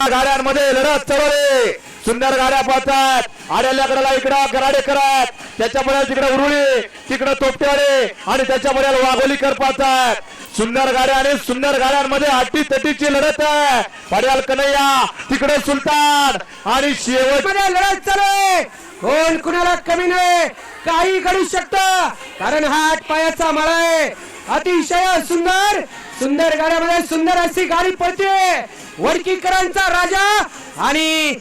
गाड्यांमध्ये लढत चढवले. सुंदर गाड्या पाहतात आड्याल्याकडे इकडं गराडे करत. त्याच्या पुढे तिकडे उरुळे तिकडे तोपटेवाडे आणि त्याच्या पुढे वाघोलीकर पाहतात सुंदर गाड्या आणि सुंदर गाड्यांमध्ये अटी तटीची लढत आहे. पड्याल कन्हैया तिकडे सुलतान आणि शेवट लढत चालू कोण कुणाला कमी नाही. काही घडू शकत. कारण हा आठ पायाचा माळा आहे. अतिशय सुंदर. सुंदर गाड्यामध्ये सुंदर अशी गाडी पडते वडकीकरांचा राजा आणि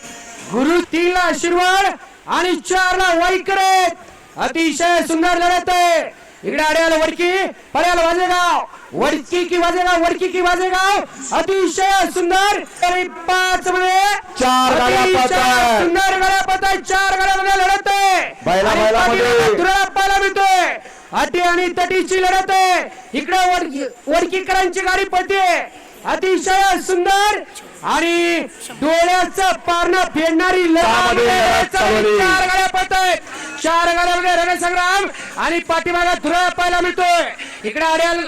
गुरु तीन ला आशीर्वाद आणि चार ला वाईकर अतिशय सुंदर लढत आहे. इकडे आड्याला वडकी पड्याला वाजेगाव. वडकी की वाजेगाव वडकी की वाजेगाव. अतिशय सुंदर. पाच मध्ये चार अतिशय पाहताय. सुंदर गाड्या पाहताय चार गाड्यामध्ये लढत आहे. दुराळा पाहायला मिळतोय. अटी आणि तटीची लढत आहे. इकडे वडकी वडकीकरांची गाडी पळते. अतिशय सुंदर आणि डोळ्याचं पारणं फेडणारी चालू. चार गाड्या पळतायत चार गाड्यामध्ये रणसंग्राम. आणि पाठीमागा धुरा पाहायला मिळतोय. इकडे आड्याल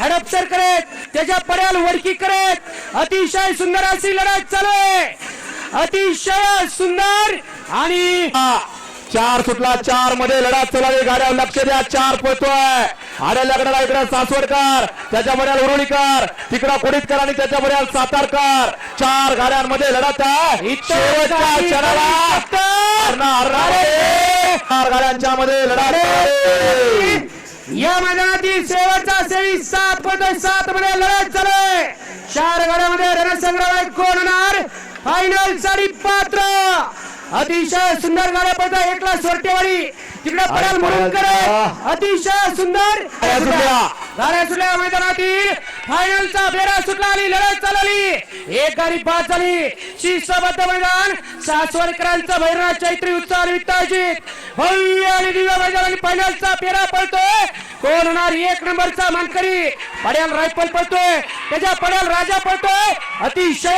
हडपसर करत त्याच्या पर्याल वडकी करत अतिशय सुंदर अशी लढत चालू आहे. अतिशय सुंदर आणि चार सुटला चारमध्ये लढत चलावी गाड्या लक्ष द्या चार पळतोय. आड्याल्याकडे इकडे सासवडकर त्याच्या बऱ्याल उरुळीकर तिकडं कुडीतकर आणि त्याच्या बऱ्याल सातारकर. चार गाड्यांमध्ये लढत आहे. चार गाड्यांच्या मध्ये लढत. या मैदानातील शेवटचा सेवी सात मध्ये सात मध्ये लढत चालू चार गाड्यामध्ये रणसंग्राम आहे. कोण होणार? फायनलसाठी पात्र. अतिशय सुंदर गाड्या पडतात एकला सोरटेवाडी. तिकडे पडाल म्हणून करे अतिशय सुंदर. गाड्या सुटल्या. मैदानातील. फायनलचा फेरा सुटला आणि लढत चालवली एक गाडी पाच झाली. शिस्तबद्ध मैदान. सासवडकरांचा भैरवनाथ चैत्री उत्साह निमित्त आयोजित. भव्य आणि दिव्य मैदान आणि फायनलचा फेरा पळतोय. कोण होणार एक नंबरचा मानकरी. पड्याल रायफल पळतोय. त्याच्या पड्याल राजा पळतोय. अतिशय